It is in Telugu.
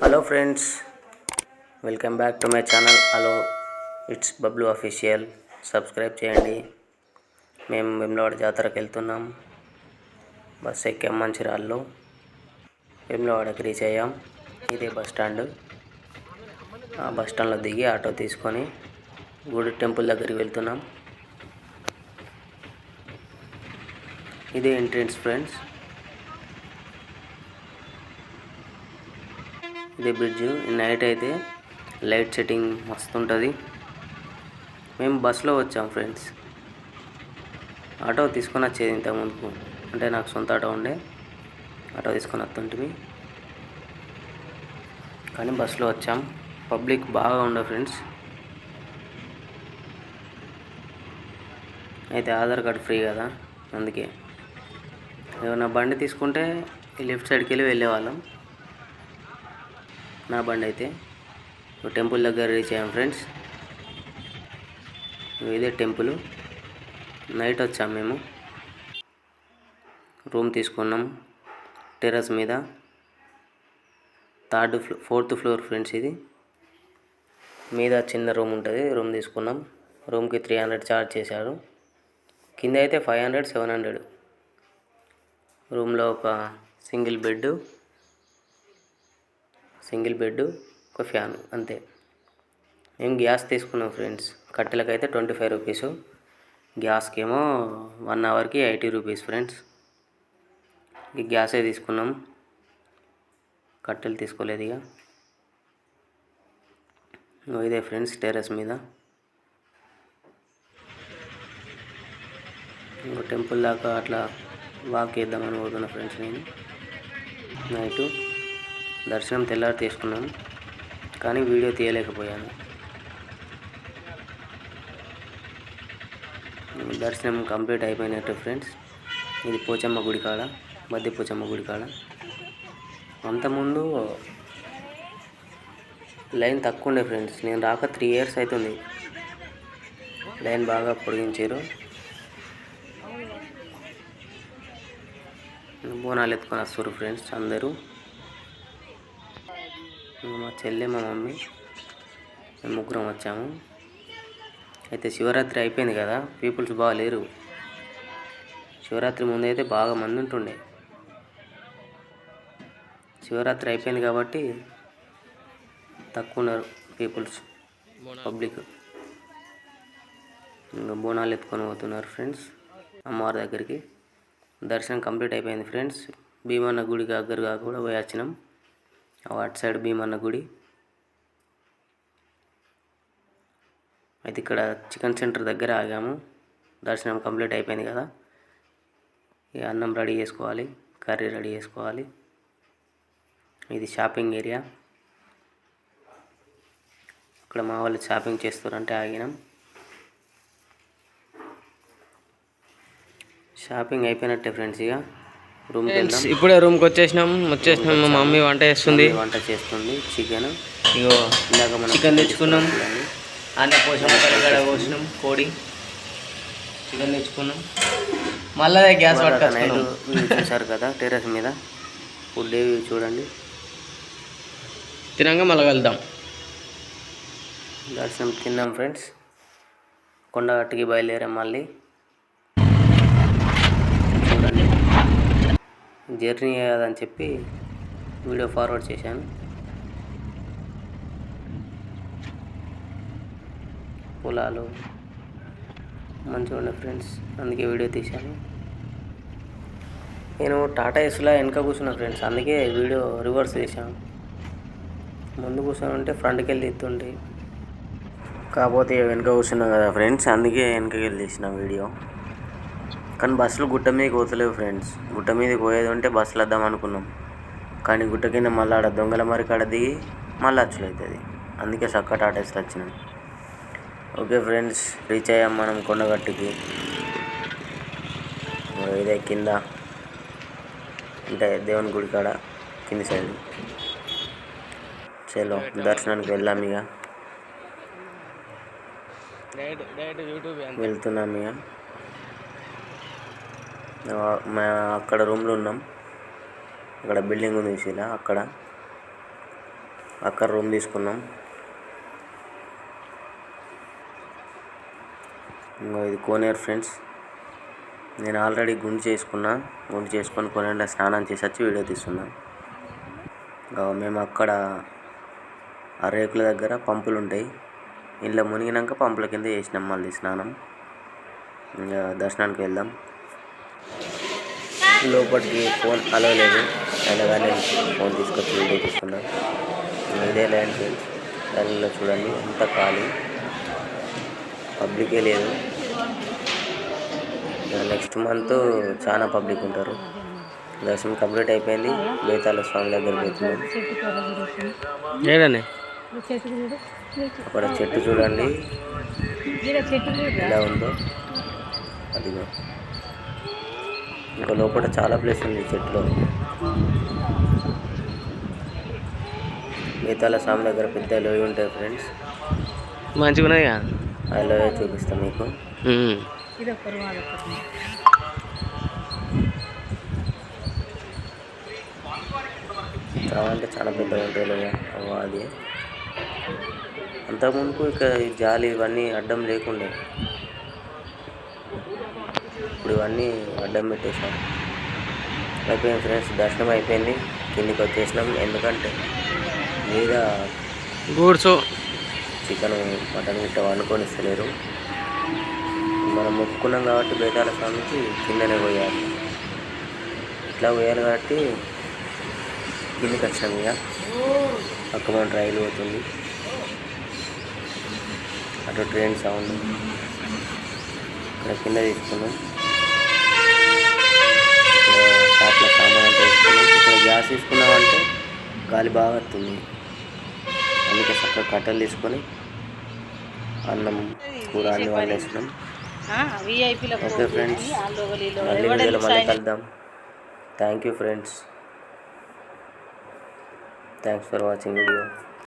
Hello friends welcome back to my channel hello it's Bablu official subscribe చేయండి. మేము వెమ్లవాడ జాతరకు వెళ్తున్నాం. బస్ ఎక్కాం మంచిర్యాలలో వెమ్లవాడకి రీచ్ అయ్యాం. ఇదే బస్ స్టాండ్. ఆ బస్ స్టాండ్లో దిగి ఆటో తీసుకొని గుడి టెంపుల్ దగ్గరికి వెళ్తున్నాం. ఇదే ఎంట్రెన్స్ ఫ్రెండ్స్ ఇది బ్రిడ్జ్ నైట్ అయితే లైట్ సెట్టింగ్ మస్తు ఉంటుంది మేము బస్సులో వచ్చాం ఫ్రెండ్స్ ఆటో తీసుకొని వచ్చేది ఇంతకుముందు. అంటే నాకు సొంత ఆటో ఉండే. ఆటో తీసుకొని వస్తుంటివి కానీ బస్సులో వచ్చాం. పబ్లిక్ బాగా ఉండే ఫ్రెండ్స్ అయితే ఆధార్ కార్డు ఫ్రీ కదా అందుకే. ఏమన్నా బండి తీసుకుంటే లెఫ్ట్ సైడ్కి వెళ్ళి వెళ్ళేవాళ్ళం. నా బండి అయితే. టెంపుల్ దగ్గర రీచ్ అయ్యాం ఫ్రెండ్స్. ఇదే టెంపుల్. నైట్ వచ్చాం మేము. రూమ్ తీసుకున్నాం. టెర్రస్ మీద. Third floor fourth floor friends ఇది. మీద చిన్న రూమ్ ఉంటుంది. రూమ్ తీసుకున్నాం. రూమ్కి త్రీ హండ్రెడ్ ఛార్జ్ చేశారు. కింద అయితే ఫైవ్ హండ్రెడ్ సెవెన్ హండ్రెడ్ రూమ్లో ఒక సింగిల్ బెడ్ సింగిల్ బెడ్ ఒక ఫ్యాన్ అంతే. మేము గ్యాస్ తీసుకున్నాం ఫ్రెండ్స్. కట్టెలకైతే ట్వంటీ ఫైవ్ రూపీస్. గ్యాస్కి ఏమో వన్ అవర్కి ఎయిటీ రూపీస్ ఫ్రెండ్స్. ఈ గ్యాసే తీసుకున్నాం. కట్టెలు తీసుకోలేదు ఇక ఇదే ఫ్రెండ్స్ టెర్రస్ మీద. ఇంకో టెంపుల్ దాకా అట్లా వాక్ చేద్దామని పోతున్నా ఫ్రెండ్స్ నేను. నైటు. దర్శనం తెల్లారి తీసుకున్నాను కానీ వీడియో తీయలేకపోయాను. దర్శనం కంప్లీట్ అయిపోయినట్టు ఫ్రెండ్స్. ఇది పోచమ్మ గుడి కాడ మధ్య పోచమ్మ గుడి కాడ. అంతకుముందు లైన్ తక్కువ ఉండే ఫ్రెండ్స్. నేను రాక త్రీ ఇయర్స్ అవుతుంది లైన్ బాగా పొడిగించారు. బోనాలు ఎత్తుకొని వస్తారు ఫ్రెండ్స్ అందరూ. మా చెల్లె మా మమ్మీ మేము ముగ్గురం వచ్చాము. అయితే శివరాత్రి అయిపోయింది కదా పీపుల్స్ బాగా లేరు. శివరాత్రి ముందు అయితే బాగా మంది ఉంటుండే. శివరాత్రి అయిపోయింది కాబట్టి తక్కువ ఉన్నారు పీపుల్స్ పబ్లిక్. ఇంకా బోనాలు ఎత్తుకొని పోతున్నారు ఫ్రెండ్స్ అమ్మవారి దగ్గరికి. దర్శనం కంప్లీట్ అయిపోయింది ఫ్రెండ్స్. భీమన్న గుడి దగ్గరగా కూడా పోయి వచ్చినాం. అటు సైడ్ భీమన్న గుడి అయితే ఇక్కడ చికెన్ సెంటర్ దగ్గర ఆగాము. దర్శనం కంప్లీట్ అయిపోయింది కదా. ఇక అన్నం రెడీ చేసుకోవాలి కర్రీ రెడీ చేసుకోవాలి. ఇది షాపింగ్ ఏరియా. ఇక్కడ మా వాళ్ళు షాపింగ్ చేస్తారంటే ఆగినాం. షాపింగ్ అయిపోయినట్టే ఫ్రెండ్స్ ఇక. వెళ్దాం. ఇప్పుడే రూమ్కి వచ్చేసినాం. వచ్చేసినాం మా మమ్మీ వంట చేస్తుంది. వంట చేస్తుంది చికెన్ ఇగో ఇందాక మనం చికెన్ తెచ్చుకున్నాం. అన్నీ పోసాం కడ పోసినాం కోడి. చికెన్ తెచ్చుకున్నాం. మళ్ళీ గ్యాస్ నైట్ చూసారు కదా టెర్రస్ మీద. ఫుడ్ ఏవి చూడండి. తినంగా మళ్ళీ వెళ్దాం దర్శనం తిన్నాం ఫ్రెండ్స్ కొండగట్టుకి బయలుదేరాం మళ్ళీ చూడండి జర్నీ అని చెప్పి వీడియో ఫార్వర్డ్ చేశాను. పొలాలు మంచిగా ఉండే ఫ్రెండ్స్ అందుకే వీడియో తీశాను. నేను టాటా ఎస్లా వెనక కూర్చున్నా ఫ్రెండ్స్ అందుకే వీడియో రివర్స్ చేశాను. ముందు కూర్చొని ఉంటే ఫ్రంట్కి వెళ్ళి తీస్తుంటే కాకపోతే వెనక కూర్చున్నాం కదా ఫ్రెండ్స్ అందుకే వెనకకి వెళ్ళి తీసిన వీడియో. కానీ బస్సులు గుట్ట మీదకి పోతలేవు ఫ్రెండ్స్. గుట్ట మీదకి పోయేది ఉంటే బస్సులు వద్దాం అనుకున్నాం. కానీ గుట్ట కింద మళ్ళీ ఆడ దొంగల మరి కాడ దిగి మళ్ళీ వచ్చులు అవుతుంది అందుకే చక్క టాటాస్లో వచ్చినాం. ఓకే ఫ్రెండ్స్ రీచ్ అయ్యాం మనం కొండగట్టుకి. ఇదే కింద అంటే దేవుని గుడి కాడ కింది సైడ్. చలో దర్శనానికి వెళ్దాం ఇక. వెళ్తున్నాం ఇక. మేము మా- అక్కడ రూమ్లో ఉన్నాం. అక్కడ బిల్డింగ్ ఉంది చూసిరా అక్కడ. అక్కడ రూమ్ తీసుకున్నాం. ఇంకా ఇది కోనేరు ఫ్రెండ్స్. నేను ఆల్రెడీ గుండు చేసుకున్నా. గుండు చేసుకొని కొనేలా స్నానం చేసి వచ్చి వీడియో తీస్తున్నా. ఇంకా మేము అక్కడ ఆ రేకుల దగ్గర పంపులు ఉంటాయి. ఇంట్లో మునిగినాక పంపుల కింద చేసినాం మళ్ళీ స్నానం. ఇంకా దర్శనానికి వెళ్దాం. లోపలికి ఫోన్ అలో లేదు. అయినా కానీ నేను ఫోన్ తీసుకొచ్చి వీడియో తీసుకున్నా ఇదే ల్యాండ్ దానిలో చూడండి. ఎంత ఖాళీ. పబ్లికే లేదు. నెక్స్ట్ మంత్ చాలా పబ్లిక్ ఉంటారు. దర్శనం కంప్లీట్ అయిపోయింది. బేతాళ స్వామి దగ్గర పోతున్నాం. ఏడండి అక్కడ చెట్టు చూడండి. ఎలా ఉందో అదిగో. ఇంకా లోపల చాలా ప్లేస్ ఉంది చెట్టులో. బేతాళ స్వామి దగ్గర పెద్ద లోయ ఉంటాయి ఫ్రెండ్స్ మంచిగా ఉన్నదిగా ఆ లోయ చూపిస్తాం మీకు. చాలా అంటే చాలా పెద్దగా ఉంటాయి లోయ అవ్వ అది. అంతకుముందుకు ఇక జాలి ఇవన్నీ అడ్డం లేకుండే. ఇప్పుడు ఇవన్నీ అడ్డం పెట్టేశారు అయిపోయింది ఫ్రెండ్స్ దర్శనం అయిపోయింది. కిందికి వచ్చేసినాం. ఎందుకంటే మీద గూడ్స్ చికెన్ మటన్ గిట్ట వండుకొని ఇస్తలేరు మనం మొక్కుకున్నాం కాబట్టి బేతాల స్వామికి కిందనే పోయాలి. ఇట్లా పోయాలి కాబట్టి కిందికి వచ్చినాం ఇక. పక్క మన రైలు పోతుంది. అటు ట్రైన్ సౌండ్. ఇక్కడ కింద తీసుకున్నాం. షాప్లో సామాన్ అంతా తీసుకున్నాం ఇక్కడ గ్యాస్ తీసుకున్నామంటే గాలి బాగా వస్తుంది. అందుకే చక్కగా కట్టెలు తీసుకొని అన్నం కూర అన్ని వండేసినాం. ఓకే ఫ్రెండ్స్ మళ్ళీ వీడియోలో మళ్ళీ కలుద్దాం. Thank you friends thanks for watching video